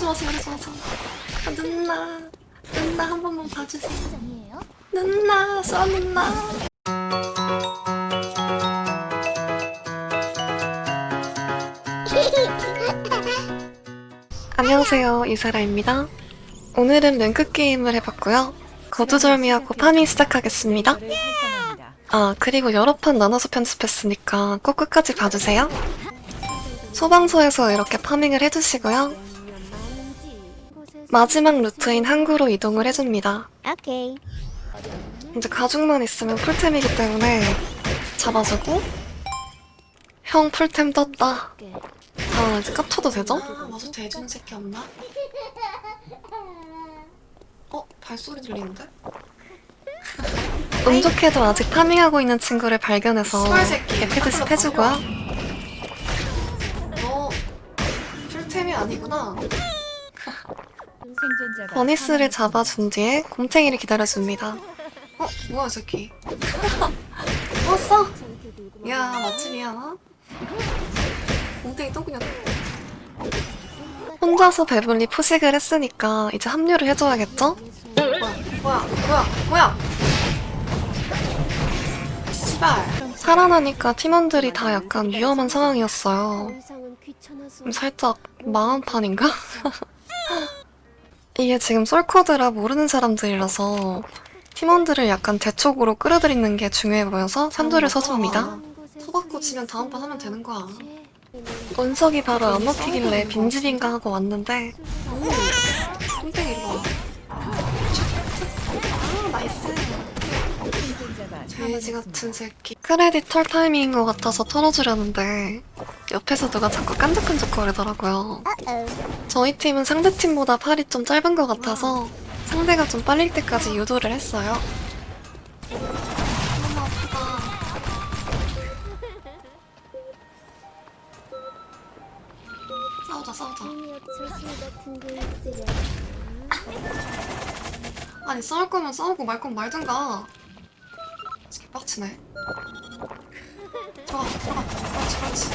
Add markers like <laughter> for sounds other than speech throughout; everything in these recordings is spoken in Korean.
이러지 마세요 이러지 마세요. 아, 누나 누나 한 번만 봐주세요. 누나 써 누나. <laughs> 안녕하세요 이사라입니다. 오늘은 랭크 게임을 해봤고요. 거두절미하고 파밍 시작하겠습니다. 아 그리고 여러 판 나눠서 편집했으니까 꼭 끝까지 봐주세요. 소방서에서 이렇게 파밍을 해주시고요 마지막 루트인 항구로 이동을 해줍니다 오케이. 이제 가죽만 있으면 풀템이기 때문에 잡아주고 형 풀템 떴다 아 이제 깝쳐도 되죠? 아 마저 대주는 새끼 없나? 어? 발소리 들리는데? 운 좋게도 아직 파밍하고 있는 친구를 발견해서 개패듯이 패주고요 너 풀템이 아니구나 버니스를 잡아준 뒤에 곰탱이를 기다려줍니다 어? 뭐야 이 새끼 <laughs> 왔어? 야 맛집이야 곰탱이 또 그냥 혼자서 배불리 포식을 했으니까 이제 합류를 해줘야겠죠? 뭐야 뭐야 뭐야 뭐야 씨발 살아나니까 팀원들이 다 약간 위험한 상황이었어요 좀 살짝 망한 판인가? <laughs> 이게 지금 썰코드라 모르는 사람들이라서 팀원들을 약간 대촉으로 끌어들이는 게 중요해 보여서 산도를 서줍니다. 서받고 치면 다음 판 하면 되는 거야. 원석이 바로 안 먹히길래 빈집인가 하고 왔는데 오! 깜짝이 이리 돼지 같은 새끼. 크레딧 털 타이밍인 것 같아서 털어주려는데 옆에서 누가 자꾸 깐죽깐죽거리더라고요. 어. 저희 팀은 상대 팀보다 팔이 좀 짧은 것 같아서 상대가 좀 빨릴 때까지 유도를 했어요. 너무 아프다. 싸우자 싸우자. 아니 싸울 거면 싸우고 말 거면 말든가. 빡치네. 들어가 들어가. 그렇지 그렇지.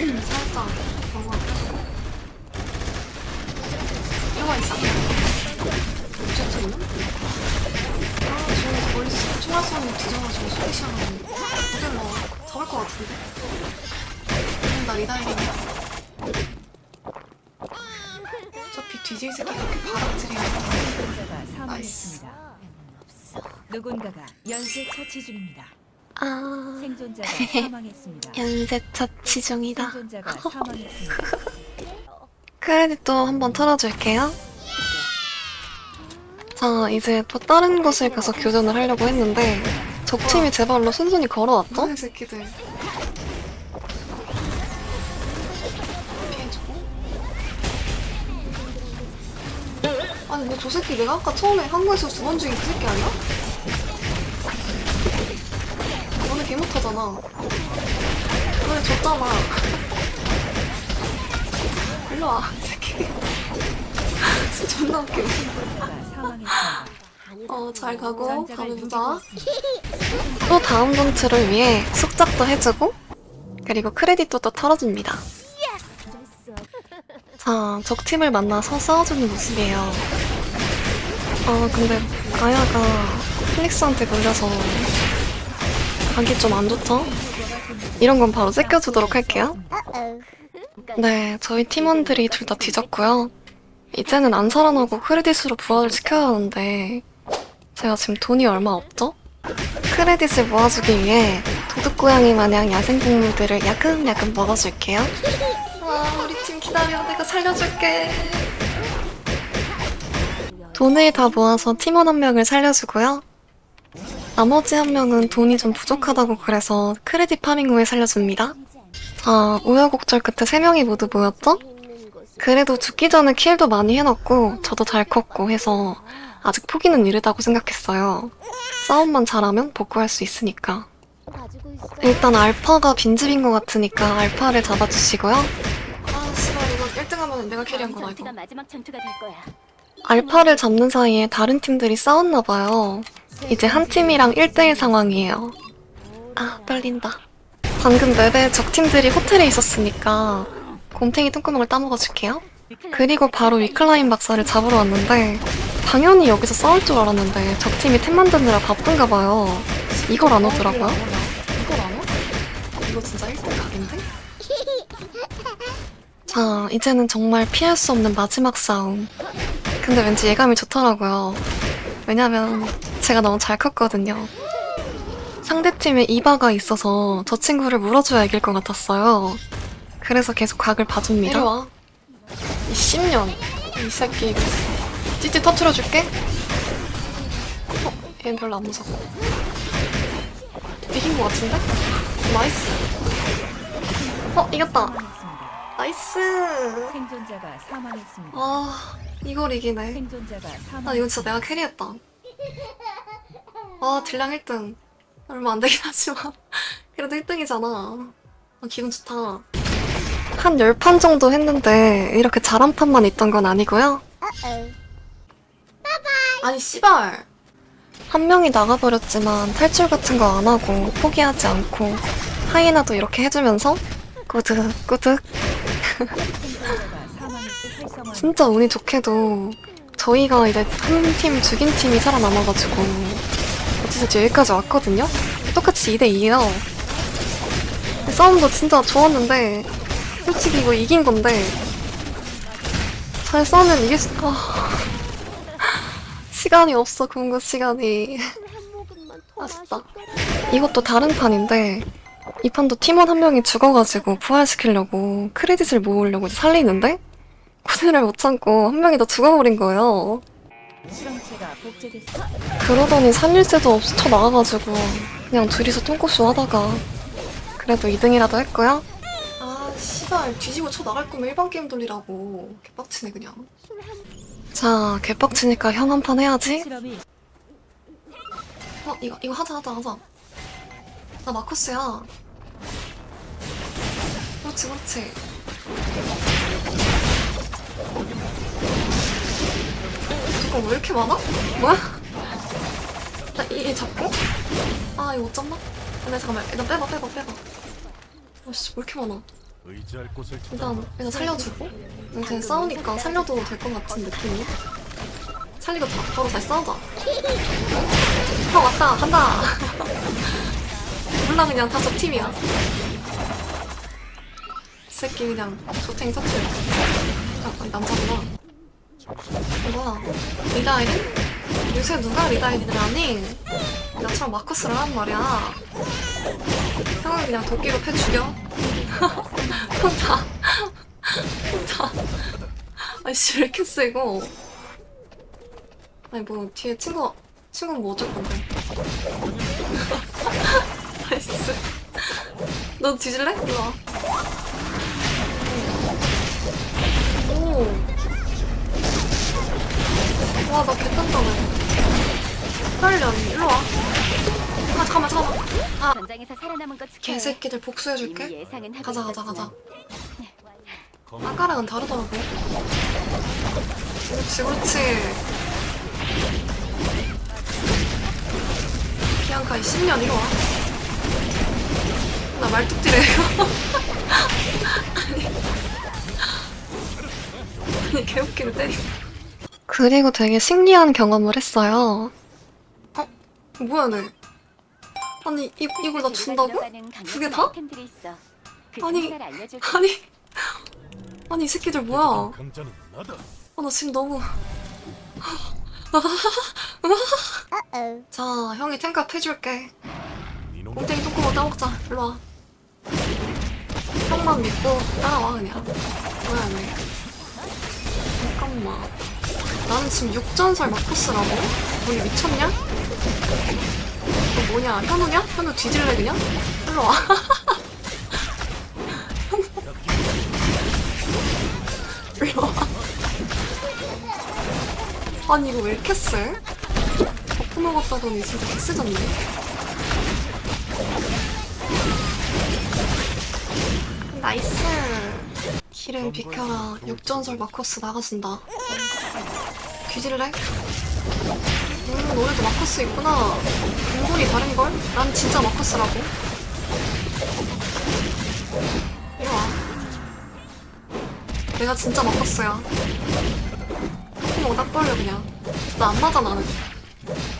살짝 먹어. 이거 있어? 어쨌든 아, 저 멀리 총알 쏘는 뒤져가지고 소리 시원하고 무슨 뭐 잡을 것 같은데? 음, 나 리다이링이야. 뒤질 새끼가 이렇게 바닥질이야. 생존자가. 사망했습니다. 누군가가 연쇄 처치 중입니다. 아, 생존자가 사망했습니다. 연쇄 처치 중이다. 생존자가 사망했습니다. 크레딧도 한번 털어줄게요. 자, 이제 또 다른 곳을 가서 교전을 하려고 했는데 적팀이 제 발로 순순히 걸어왔죠? 이 새끼들. 아니, 뭐저 새끼 내가 아까 처음에 한국에서 두 번 죽인 그 새끼 아니야? 너네 개 못하잖아. 너네 졌잖아. <laughs> 일로 와, 이 새끼. <laughs> 진짜 존나 웃겨. 어, 잘 가고, 다음에 보자. 또 다음 전투를 위해 숙작도 해주고, 그리고 크레딧도 또 털어줍니다. 자, 적팀을 만나서 싸워주는 모습이에요. 아, 근데 가야가 플릭스한테 걸려서 가기 좀 안 좋죠? 이런 건 바로 째껴주도록 할게요. 네, 저희 팀원들이 둘 다 뒤졌고요. 이제는 안 살아나고 크레딧으로 부활을 시켜야 하는데 제가 지금 돈이 얼마 없죠? 크레딧을 모아주기 위해 도둑고양이 마냥 야생동물들을 야금야금 먹어줄게요. 기다려. 내가 살려줄게. 돈을 다 모아서 팀원 한 명을 살려주고요. 나머지 한 명은 돈이 좀 부족하다고 그래서 크레딧 파밍 후에 살려줍니다. 자, 우여곡절 끝에 세 명이 모두 모였죠? 그래도 죽기 전에 킬도 많이 해놨고 저도 잘 컸고 해서 아직 포기는 이르다고 생각했어요. 싸움만 잘하면 복구할 수 있으니까. 일단 알파가 빈집인 것 같으니까 알파를 잡아주시고요. 아 씨발 이거 1등하면 내가 캐리한 거다 이거. 마지막 전투가 될 거야. 알파를 잡는 사이에 다른 팀들이 싸웠나 봐요. 이제 한 팀이랑 1대1 상황이에요. 아, 떨린다. 방금 맵에 적팀들이 호텔에 있었으니까 곰탱이 똥구멍을 따먹어줄게요. 그리고 바로 위클라인 박사를 잡으러 왔는데 당연히 여기서 싸울 줄 알았는데 적팀이 템 만드느라 바쁜가 봐요. 이걸 안 오더라고요. 이걸 안 와? 이거 진짜 1등 각인데? <laughs> 자, 이제는 정말 피할 수 없는 마지막 싸움. 근데 왠지 예감이 좋더라고요. 왜냐면 제가 너무 잘 컸거든요. 상대팀에 이바가 있어서 저 친구를 물어줘야 이길 것 같았어요. 그래서 계속 각을 봐줍니다. 이리 와. 이 10년. 이 새끼. 찌찌 터트려줄게. 어, 얘는 별로 안 무서워. 이긴 것 같은데? 나이스. 어, 이겼다. 사망했습니다. 나이스. 생존자가 사망했습니다. 아, 이걸 이기네. 생존자가 사망. 나 이거 진짜 내가 캐리했다. 아, 딜량 1등. 얼마 안 되긴 하지만. <laughs> 그래도 1등이잖아. 아, 기분 좋다. 한 10판 정도 했는데, 이렇게 잘한 판만 있던 건 아니고요. 아니, 씨발. 한 명이 나가버렸지만, 탈출 같은 거 안 하고, 포기하지 않고, 하이나도 이렇게 해주면서, 꾸득, 꾸득. 활성화. <laughs> 진짜 운이 좋게도 저희가 이제 한 팀 죽인 팀이 살아남아가지고 어찌됐지 여기까지 왔거든요? 똑같이 2대2에요 싸움도 진짜 좋았는데 솔직히 이거 이긴 건데 잘 싸우면 이길 수... 아... <laughs> 시간이 없어 궁극 시간이 아쉽다 이것도 다른 판인데 이 판도 팀원 한 명이 죽어가지고 부활시키려고 크레딧을 모으려고 살리는데 고뇌를 못 참고 한 명이 더 죽어버린 거예요. 그러더니 살릴 새도 없이 쳐 나가가지고 그냥 둘이서 똥꼬쇼 하다가 그래도 2등이라도 했고요. 아 씨발 뒤지고 쳐 나갈 거면 일반 게임 돌리라고 개빡치네 그냥. 자 개빡치니까 형 한 판 해야지. 어 이거 이거 하자 하자 하자. 나 마커스야. 그렇지 그렇지. 잠깐 왜 이렇게 많아? 뭐야? 나이 잡고? 아 이거 못 잡나? 아, 네 잠깐만 일단 빼봐 빼봐 빼봐. 아씨 왜 이렇게 많아? 일단 일단 살려주고 그냥 싸우니까 살려도 될 것 같은 느낌이. 살리고 다, 바로 다시 싸우자. 형 왔다 간다. <laughs> 몰라 그냥 다저 팀이야. 이 새끼 그냥 조탱 터트. 아, 남자구나. 뭐야? 리다이린? 요새 누가 리다이린을 하니? 나처럼 마커스를 하는 말이야. 형은 그냥 도끼로 패 죽여. <laughs> 혼자. 혼자. 아이씨, 왜 이렇게 세고. 아니, 뭐, 뒤에 친구, 친구는 뭐 어쩔 건데. <laughs> 나이스. 너 뒤질래? 이리 와. 와, 나 개딴다네. 빨리, 일로 와. 아, 잠깐만, 잠깐만. 아, 전장에서 살아남은 것 축하해. 개새끼들 복수해줄게. 이미 예상은 하고 가자, 가자, 가자. 아까랑은 다르더라고. 그렇지, 그렇지. 비앙카이 10년 이리 와. 나 말뚝질해, 이거. <laughs> 아니. 아니, 개웃기를 때리 그리고 되게 신기한 경험을 했어요. 어? 뭐야, 내. 아니, 이, 이걸 나 준다고? 두 개 다? 아니, 아니 아니. 이 새끼들 뭐야. 아, 나 지금 너무. 자, 형이 탱크업 해줄게. 꽁탱이 똥구멍 따먹자. 일로 와. 형만 믿고 따라와, 그냥. 뭐야, 네. 잠깐만. 나는 지금 육전설 마커스라고? 너네 미쳤냐? 너 뭐냐? 현우냐? 현우 뒤질래, 그냥? 일로 와. <laughs> 일로 와. 아니, 이거 왜 이렇게 세? 버프 먹었다더니 진짜 개쎄졌네. 나이스. 길은 비켜라. 육전설 마커스 나가신다. 귀지를 해? 음, 노래도 마커스 있구나. 공본이 다른걸? 난 진짜 마커스라고. 이리와. 내가 진짜 마커스야. 콧구멍 딱 벌려, 그냥. 나 안 맞아, 나는.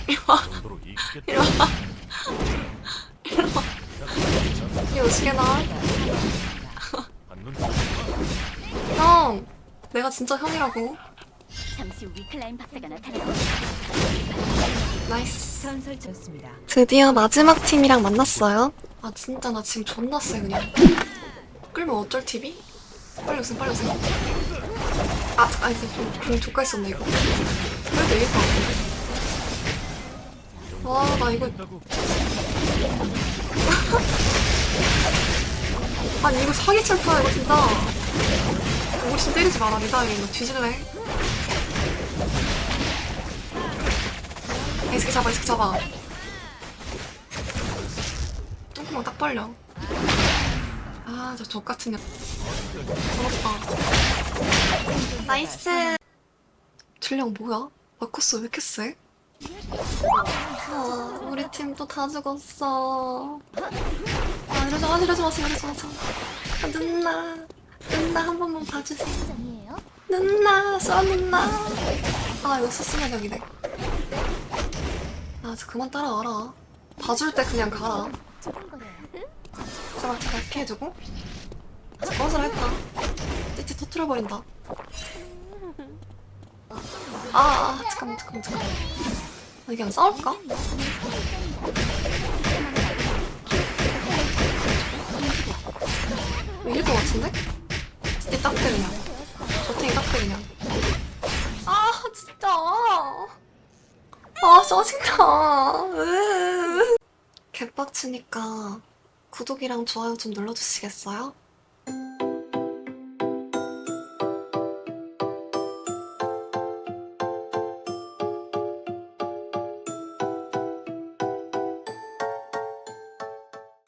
이리와. 이리와. 이리와. 이게 어떻게 나와? 내가 진짜 형이라고. 잠시 후 위클라인 박사가 나타나고 나이스. 전설쳤습니다. 드디어 마지막 팀이랑 만났어요. 아 진짜 나 지금 존나 쎄 그냥. 끌면 어쩔 TV? 빨리 오세요 빨리 오세요. 아, 아 이제 좀, 좀 조까 있었네 이거. 그래도 이길 것 같은데. 와, 나 이거 <laughs> 아니 이거 사기 칠 거야 이거 진짜. 진 때리지 마라 미다 이거 뒤질래. 이 새끼 잡아 이 새끼 잡아. 똥구멍 딱 벌려. 아저 족같은 년. 부럽다. 나이스. 질량 뭐야? 마커스 왜 이렇게 세? 아, 우리 팀 또 다 죽었어. 아, 이러지 마, 이러지 마세요, 이러지 마세요. 아, 누나. 누나 한 번만 봐주세요. 누나, 써 누나. 아, 이거 스스메력이네. 아, 저 그만 따라와라. 봐줄 때 그냥 가라. 제발, 제발 피해주고. 거짓을 했다. 띠띠 터트려버린다. 아, 아, 잠깐만, 잠깐만, 잠깐만. 아, 이게 안 싸울까? 이길 것 같은데? 띠띠 딱대 그냥. 저탱이 딱대 그냥. 아, 진짜. 아, 짜증나. 으. 개빡치니까 구독이랑 좋아요 좀 눌러주시겠어요?